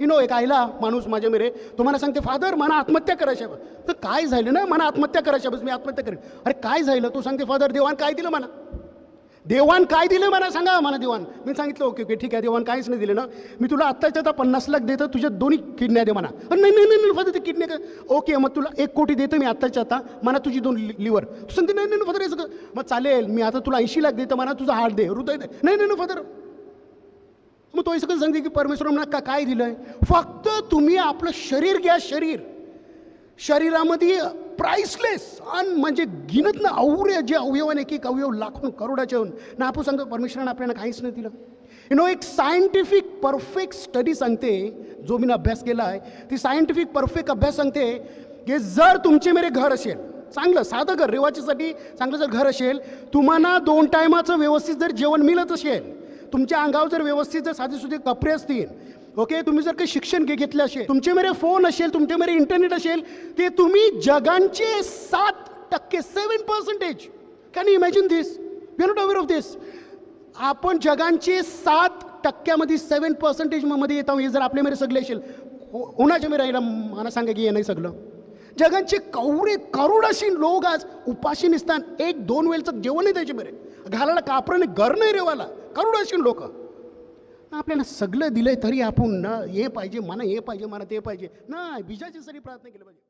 U know एक आयला माणूस माझ्या मेरे तुम्हाला सांगते फादर मला आत्महत्या करायच्या बा." तर काय झालं ना मला आत्महत्या करायच्या बस मी आत्महत्या करेन. अरे काय झालं? तू सांगते फादर देवान काय दिलं मला? देवान काय दिलं मला? सांगा मला देवान. मी सांगितलं ओके ओके ठीक आहे देवान काहीच नाही दिलं ना. मी तुला आत्ताच्या आता पन्नास लाख देतो तुझ्या दोन्ही किडण्या दे म्हणा नाही नाही नाही नाही फादर ते किडनी ओके मग तुला एक कोटी देतो मी आत्ताच्या आता मला तुझी दोन लि- लिव्हर. तू सांगते नाही नाही फादर हे सगळं मग चालेल मी आता तुला ऐंशी लाख देतं मला तुझा हार्ट दे हृदय दे. नाही नाही फादर मग तो हे सगळं सांगते की परमेश्वर म्हणा का काय आहे फक्त तुम्ही आपलं शरीर घ्या शरीर. शरीरामध्ये प्राइसलेस अन म्हणजे गिनत ना अवघ्य जे अवयवाने एक एक अवयव लाखो करोडाचे होऊन. ना आपण सांगतो परमेश्वरानं आपल्याला काहीच नाही दिलं. यु नो एक सायंटिफिक परफेक्ट स्टडी सांगते जो मी अभ्यास केला आहे ती सायंटिफिक परफेक्ट अभ्यास सांगते की जर तुमचे मेरे घर असेल चांगलं साधं घर रेवाचीसाठी चांगलं जर घर असेल तुम्हाला दोन टायमाचं व्यवस्थित जर जेवण मिळत असेल तुमच्या अंगावर जर व्यवस्थित जर साधे सुधे कपडे असतील ओके तुम्ही जर काही शिक्षण घे घेतलं असेल तुमचे मेरे फोन असेल तुमचे मेरे इंटरनेट असेल ते तुम्ही जगांचे सात टक्के seven percentage can imagine this you not aware of this आपण जगांचे सात टक्क्यामध्ये सेवन पर्सेंटेजमध्ये येत आहोत हे जर आपले मेरे सगळे असेल हो- कोणाच्या मेरे राहिला मला सांगा की हे नाही सगळं. जगांचे कवडे करोडाशी लोक आज उपाशी निसतात एक दोन वेळचं जेवण नाही द्यायचे बरे घालायला कापराने गर नाही रेवाला करोडाशी लोक. आपल्याला सगळं दिलंय तरी आपण न हे पाहिजे मला हे पाहिजे मला ते पाहिजे. ना नाही सरी प्रार्थना केली पाहिजे.